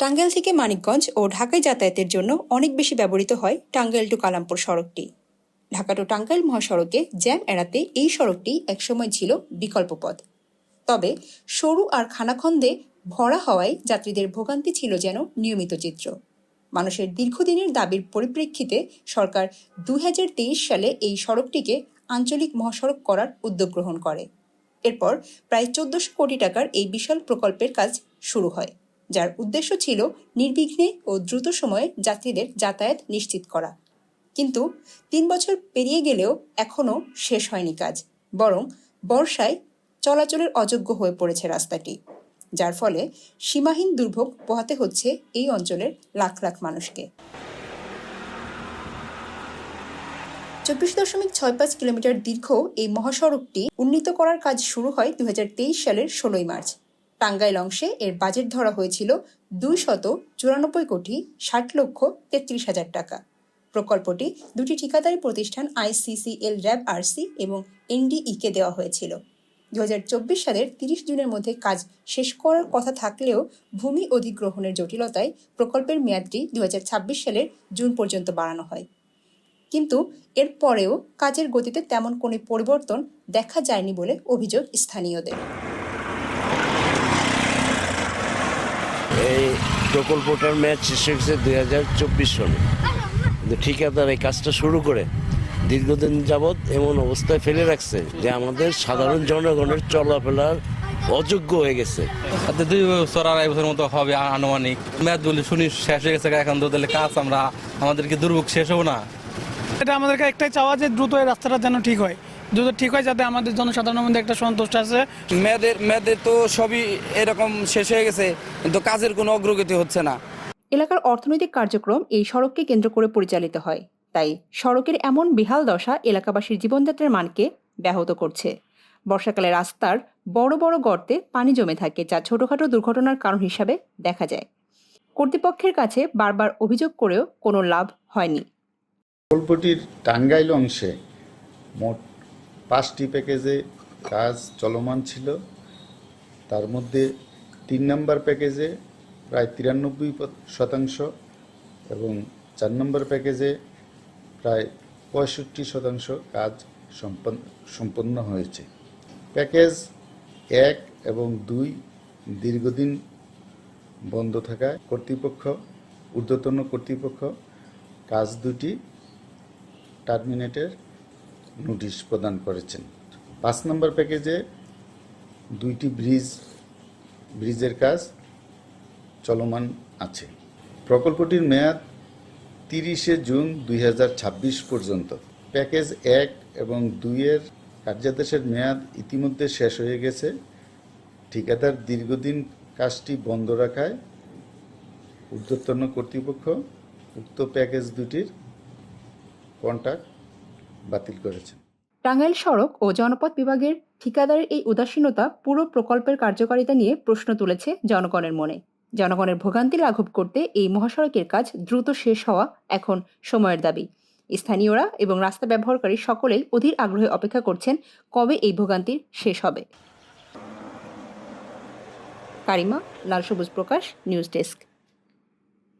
টাঙ্গাইল থেকে মানিকগঞ্জ ও ঢাকায় যাতায়াতের জন্য অনেক বেশি ব্যবহৃত হয় টাঙ্গাইল টু কালামপুর সড়কটি। ঢাকা টু টাঙ্গাইল মহাসড়কে জ্যাম এড়াতে এই সড়কটি একসময় ছিল বিকল্প পথ। তবে সরু আর খানাখন্দে ভরা হওয়ায় যাত্রীদের ভোগান্তি ছিল যেন নিয়মিত চিত্র। মানুষের দীর্ঘদিনের দাবির পরিপ্রেক্ষিতে সরকার দু হাজার তেইশ সালে এই সড়কটিকে আঞ্চলিক মহাসড়ক করার উদ্যোগ গ্রহণ করে। এরপর প্রায় চোদ্দশো কোটি টাকার এই বিশাল প্রকল্পের কাজ শুরু হয়। যার উদ্দেশ্য ছিল নির্বিঘ্নে ও দ্রুত সময়ে যাত্রীদের যাতায়াত নিশ্চিত করা। কিন্তু তিন বছর পেরিয়ে গেলেও এখনও শেষ হয়নি কাজ, বরং বর্ষায় চলাচলের অযোগ্য হয়ে পড়েছে রাস্তাটি, যার ফলে সীমাহীন দুর্ভোগ পোহাতে হচ্ছে এই অঞ্চলের লাখ লাখ মানুষকে। চব্বিশ দশমিক ছয় পাঁচ কিলোমিটার দীর্ঘ এই মহাসড়কটি উন্নীত করার কাজ শুরু হয় দুই হাজার তেইশ সালের ষোলোই মার্চ। টাঙ্গাইল অংশে এর বাজেট ধরা হয়েছিল দুই শত চুরানব্বই কোটি ষাট লক্ষ তেত্রিশ হাজার টাকা। প্রকল্পটি দুটি ঠিকাদারি প্রতিষ্ঠান আইসিসিএল র্যাব আরসি এবং এনডিইকে দেওয়া হয়েছিল। দু চব্বিশ সালের তিরিশ জুনের মধ্যে কাজ শেষ করার কথা থাকলেও ভূমি অধিগ্রহণের জটিলতায় প্রকল্পের মেয়াদটি দু ছাব্বিশ সালের জুন পর্যন্ত বাড়ানো হয়। কিন্তু এরপরেও কাজের গতিতে তেমন কোনো পরিবর্তন দেখা যায়নি বলে অভিযোগ স্থানীয়দের। এই প্রকল্পটার ম্যাচ শেষ হয়েছে দুই হাজার চব্বিশ সালে কিন্তু ঠিকাদার এই কাজটা শুরু করে দীর্ঘদিন যাবৎ এমন অবস্থায় ফেলে রাখছে যে আমাদের সাধারণ জনগণের চলাফেরার অযোগ্য হয়ে গেছে। তাতে দুই বছর আড়াই বছর মতো হবে আনুমানিক। মেয়াদ বলে শুনি শেষ হয়ে গেছে এখন তো তাহলে কাজ আমরা আমাদেরকে দুর্ভোগ শেষ হব না? এটা আমাদেরকে একটাই চাওয়া যে দ্রুত এই রাস্তাটা যেন ঠিক হয়। দ্রুত ঠিক হয় যাতে আমাদের জনসাধারণের মধ্যে একটা সন্তুষ্ট আছে। মেয়েদের মেয়েদের তো সবই এরকম শেষ হয়ে গেছে কিন্তু কাজের কোনো অগ্রগতি হচ্ছে না। এলাকার অর্থনৈতিক কার্যক্রম এই সড়ককে কেন্দ্র করে পরিচালিত হয়। তাই সড়কের এমন বিহাল দশা এলাকাবাসীর জীবনযাত্রার মানকে ব্যাহত করছে। বর্ষাকালে রাস্তার বড় বড় গর্তে পানি জমে থাকে যা ছোটখাটো দুর্ঘটনার কারণ হিসাবে দেখা যায়। কর্তৃপক্ষের কাছে বারবার অভিযোগ করেও কোনো লাভ হয়নি। প্রকল্পটির টাঙ্গাইল অংশে মোট পাঁচটি প্যাকেজে কাজ চলমান ছিল। তার মধ্যে তিন নম্বর প্যাকেজে প্রায় তিরানব্বই শতাংশ এবং চার নম্বর প্যাকেজে প্রায় পঁয়ষট্টি শতাংশ কাজ সম্পন্ন হয়েছে। প্যাকেজ এক এবং দুই দীর্ঘদিন বন্ধ থাকায় কর্তৃপক্ষ, ঊর্ধ্বতন কর্তৃপক্ষ কাজ দুটি টার্মিনেটের নোটিশ প্রদান করেছেন। পাঁচ নম্বর প্যাকেজে দুইটি ব্রিজ, ব্রিজের কাজ চলমান আছে। প্রকল্পটির মেয়াদ তিরিশে জুন দুই হাজার ছাব্বিশ পর্যন্ত। প্যাকেজ এক এবং দুইয়ের কার্যাদেশের মেয়াদ ইতিমধ্যে শেষ হয়ে গেছে। ঠিকাদার দীর্ঘদিন কাজটি বন্ধ রাখায় ঊর্ধ্বতন কর্তৃপক্ষ উক্ত প্যাকেজ দুটির কন্ট্রাক্ট বাতিল করেছেন। টাঙ্গাইল সড়ক ও জনপথ বিভাগের ঠিকাদারের এই উদাসীনতা পুরো প্রকল্পের কার্যকারিতা নিয়ে প্রশ্ন তুলেছে জনগণের মনে। জনগণের ভোগান্তি লাঘব করতে এই মহাসড়কের কাজ দ্রুত শেষ হওয়া এখন সময়ের দাবি। স্থানীয়রা এবং রাস্তা ব্যবহারকারী সকলেই অধীর আগ্রহে অপেক্ষা করছেন কবে এই ভোগান্তির শেষ হবে। কারিমা, লাল সবুজ প্রকাশ, নিউজ ডেস্ক।